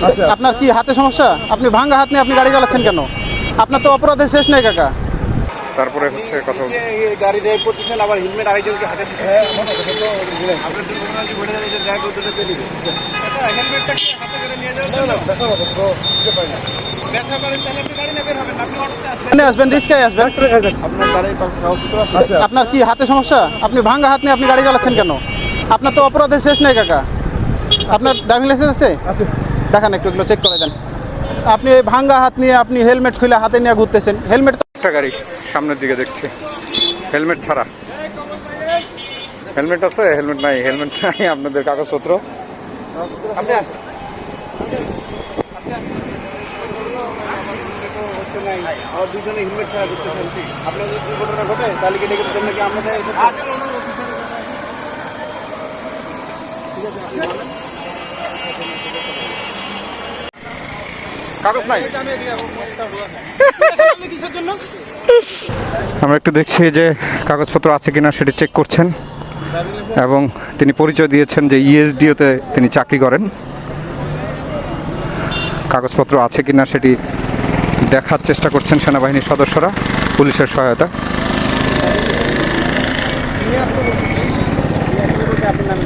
আচ্ছা। আপনার কি হাতে সমস্যা? আপনি ভাঙ্গা হাত নিয়ে আপনি গাড়ি চালাচ্ছেন কেন? আপনার তো অপরাধের শেষ নেই কাকা। তারপরে হচ্ছে কথা গাড়ি ড্রাইভ করতেছেন আবার হেলমেট আরেকজনকে হাতে আপনার কি হাতে করে নিয়ে যাবেন ব্যথা করেন তাহলে আপনি গাড়ি নিয়ে বের হবেন আপনি অটোতে আসবেন। আসবেন রিস্কায় আসবেন। আপনার গাড়ির কাগজপত্র আছে? আচ্ছা। আপনার কি হাতে সমস্যা? আপনি ভাঙ্গা হাত নিয়ে আপনি গাড়ি চালাচ্ছেন কেন? আপনার তো অপরাধের শেষ নেই কাকা। আপনার ড্রাইভিং লাইসেন্স আছে? আছে। দেখান একটু এগুলো চেক করে দেন। আপনি এই ভাঙ্গা হাত নিয়ে আপনি হেলমেট খুলে হাতে নিয়ে ঘুরতেছেন। হেলমেট একটা গাড়ি সামনের দিকে দেখছি। হেলমেট ছাড়া। হেলমেট আছে হেলমেট নাই হেলমেট নাই আপনাদের কাগজপত্র। আপনি আসেন আমার দুজনে হেলমেট ছাড়া ঘুরতেছেন আপনার যদি দুর্ঘটনা ঘটে তাহলে কি ডেকে দিতেন নাকি আমাদের আমরা একটু দেখছি যে কাগজপত্র আছে কিনা, সেটি চেক করছেন। এবং তিনি পরিচয় দিয়েছেন যে E ইএসডিওতে তিনি চাকরি করেন। কাগজপত্র আছে কিনা, সেটি দেখার চেষ্টা করছেন সেনাবাহিনীর সদস্যরা, পুলিশের সহায়তা আপনার